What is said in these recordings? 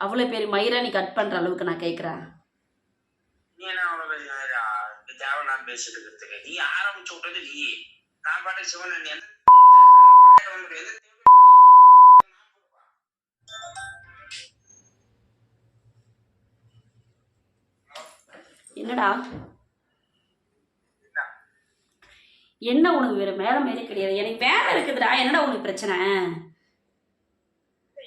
அவ்வளோ பெரிய மயிரை நீ கட் பண்ணுற அளவுக்கு நான் கேட்குறேன் நீ ஆரம்பிச்சு விட்டது நீ நான் பாட்டு சிவன் என்னடா? என்ன உனக்கு வேறு மேலே மேலே கிடையாது. எனக்கு வேலை இருக்குதுடா. என்னடா உனக்கு பிரச்சனை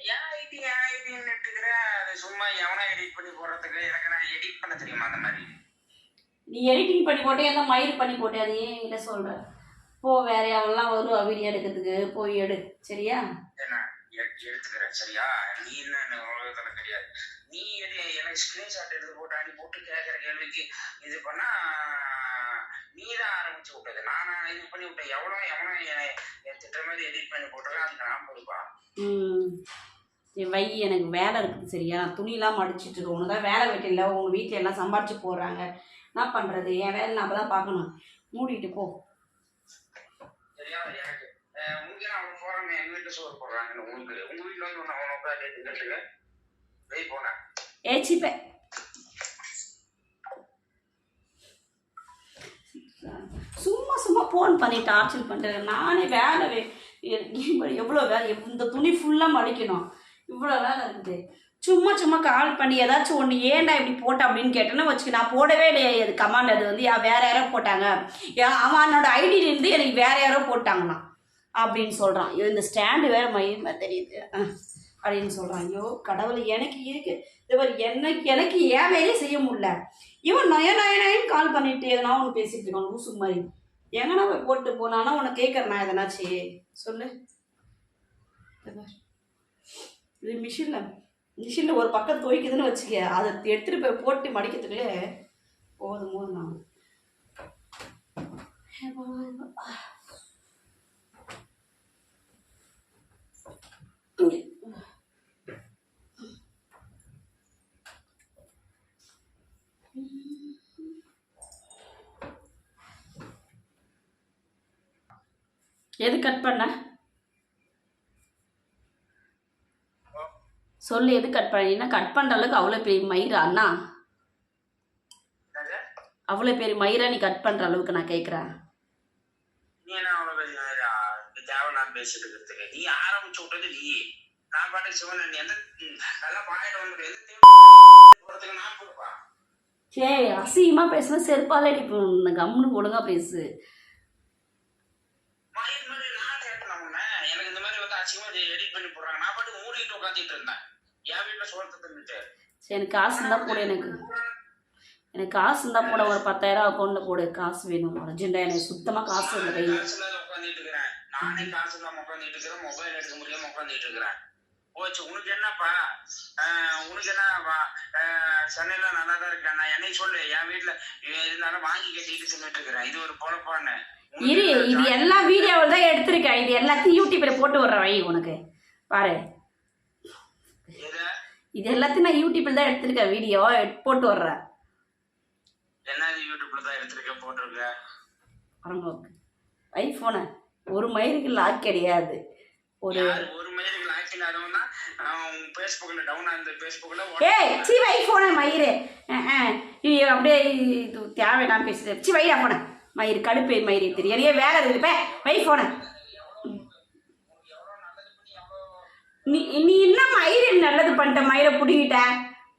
ஏன் ஐடி ஏன் ஐடின்னு நட்டுக்கிற அது சும்மா எவனா எடிட் பண்ணி போடுறதுக்கு எனக்கு நான் எடிட் பண்ண தெரியுமா அந்த மாதிரி? நீ எடிட்டிங் பண்ணி போட்டே எந்த மயிர் பண்ணி போட்டே அது ஏன் என்கிட்ட சொல்கிற போ வேற எவெல்லாம் வரும் வீடியோ எடுக்கிறதுக்கு? போய் எடு. சரியா? எடுத்துக்கிறேன். சரியா? நீ என்ன உலகத்துல கிடையாது நீ எடு. எனக்கு ஸ்கிரீன்ஷாட் எடுத்து போட்டு அனுப்பி போட்டு கேட்குற கேள்விக்கு இது பண்ணா நீ தான் ஆரம்பிச்சு விட்டது. நானா இது பண்ணி விட்டேன். எவ்வளோ எவனோ என் என் திட்ட மாதிரி எடிட் பண்ணி போட்டிருக்கேன்? அதுக்கு நான் பொறுப்பா? சரி வை எனக்கு வேலை இருக்குது சரியா? நான் துணியெல்லாம் மடிச்சிட்டு இருக்கேன். உனக்கு தான் வேலை இல்லை உங்கள் வீட்டில் எல்லாம் சம்பாரிச்சு போடுறாங்க. என்ன பண்ணுறது என் வேலை நான் தான் பார்க்கணும். மூடிட்டு போ. சரியா எனக்கு அஹ் உனக்கு நான் அவன் போறேன் எங்க வீட்டுல சோறு போடுறாங்க உங்களுக்கு உங்க வீட்டுல வந்து ஒன்று அவனை உட்காந்து கேட்டுக்க. வெய் போனேன் ஏச்சிப்பே சும்மா சும்மா ஃபோன் பண்ணி டார்ச்சர் பண்ணுறேன் நானே வேலை எவ்வளோ வேலை இந்த துணி ஃபுல்லாக மடிக்கணும். இவ்வளோ இருக்குது சும்மா சும்மா கால் பண்ணி ஏதாச்சும் ஒன்று ஏன்டா இப்படி போட்ட அப்படின்னு கேட்டேன்னா வச்சுக்க நான் போடவே இல்லையா. அது கமாண்ட் அது வந்து யா- வேற யாரோ போட்டாங்க. யா- அவனோட ஐடியிலேருந்து எனக்கு வேற யாரோ போட்டாங்கண்ணா அப்படின்னு சொல்கிறான் இந்த ஸ்டாண்டு வேற மையமாக தெரியுது. அப்படின்னு சொல்கிறான் ஐயோ கடவுளை எனக்கு இருக்கு. இவர் எனக்கு எனக்கு ஏன் வேலையே செய்ய முடியல. இவன் நய நய நயன்னு கால் பண்ணிட்டு எதனா ஒன்று பேசிட்டு இருக்கான் லூசு மாதிரி. எங்கன்னா போய் போட்டு போனானா உன்னை கேட்குறேன் நான் எதனாச்சு? சொல்லு. இது மிஷினில் மிஷினில் ஒரு பக்கம் துவைக்குதுன்னு வச்சுக்க அதை எடுத்துகிட்டு போய் போட்டு மடிக்கிறதுக்குள்ளே போதும் போதும் நான் எது கட் பண்ண? சொல்லு எது கட் பண்ண கட் பண்ணுற அளவுக்கு அவ்வளோ பெரிய மயிரா அண்ணா? அவ்வளோ பெரிய மயிரா நீ கட் பண்ணுற அளவுக்கு நான் கேட்குறேன் நீ நீ ஆரம்பிச்சு விட்டது நீ நான் பாட்டு சிவன் நீ எந்த நல்லா எந்த நான் பொறுப்பா சே அசிங்கமாக பேசுனா செருப்பாலே இப்போ கம்முன்னு ஒழுங்கா பேசு மயில் மாதிரி நான் கேட்கலாம் உன்னை எனக்கு இந்த மாதிரி வந்து அசிங்கமா எடிட் பண்ணி போடுறாங்க. நான் பாட்டு மூடிட்டு உட்காந்துட்டு இருந்தேன். என் வீட்டுல சோளத்தை தின்னுட்டு எனக்கு காசு இருந்தால் போடு எனக்கு. எனக்கு காசு இருந்தால் போட ஒரு பத்தாயிரம் அக்கௌண்ட்டில் போடு. காசு வேணும். அர்ஜென்ட்டாக எனக்கு சுத்தமாக காசு இல்லை இல்லாத உட்காந்துட்டு இருக்கிறேன். நானே காசு இல்லாம உட்காந்துட்டு இருக்கிறேன். மொபைல் எடுக்க முடியாம உட்காந்துட்டு இருக்கிறேன். போச்சு உனக்கு என்னப்பா? உனக்கு என்ன சென்னையில நல்லா தான் இருக்கேன். நான் என்னை சொல்லு என் வீட்டுல இருந்தாலும் வாங்கி கட்டிட்டு தின்னுட்டு இருக்கிறேன். இது ஒரு பொழப்பான்னு. இரு இது எல்லா வீடியோவில் தான் எடுத்திருக்கேன். இது எல்லாத்தையும் யூடியூப்பில் போட்டு விட்றேன். வை உனக்கு. பாரு? இது எல்லாத்தையும் நான் யூடியூப்பில் தான் எடுத்திருக்கேன். வீடியோ போட்டு விட்றேன். ஐஃபோனை ஒரு மயிருக்கு லாக் கிடையாது. ஒரு ஒரு மயிலுக்கு லாக் இல்லாதவன்னா பேஸ்புக்ல டவுன் ஆனது பேஸ்புக்ல ஏய் சி ஐஃபோனை மயிறு. அஹ், அஹ். இது அப்படியே இது தேவையில்லாம பேசுது. சி வைடா போன மயிறு கடுப்பு மயிறு தெரியலையே ஏன் வேலை இருக்குது. பே வை போன நீ நீ என்ன மயிறு நல்லது பண்ணிட்ட? மயிரை பிடிங்கிட்ட.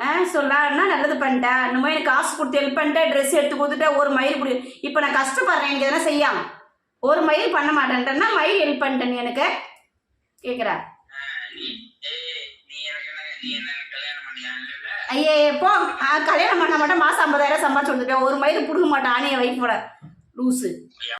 ஆ சொல்லான்னா என்ன நல்லது பண்ணிட்ட? இன்னும் எனக்கு காசு கொடுத்து ஹெல்ப் பண்ணிட்ட ட்ரெஸ் எடுத்து கொடுத்துட்ட ஒரு மயிர் பிடி. இப்போ நான் கஷ்டப்படுறேன் எனக்கு எதனா செய்யாம. ஒரு மயிர் பண்ண மாட்டேன்ட்டேன்னா மயிர் ஹெல்ப் பண்ணிட்டேன் நீ எனக்கு? கேட்குறா ஐயே போ. கல்யாணம் பண்ண மாட்டேன் மாதம் ஐம்பதாயிரம் சம்பாதிச்சு வந்துட்டேன் ஒரு மயிர் பிடுங்க மாட்டேன். ஆனிய வைப்போட 露水。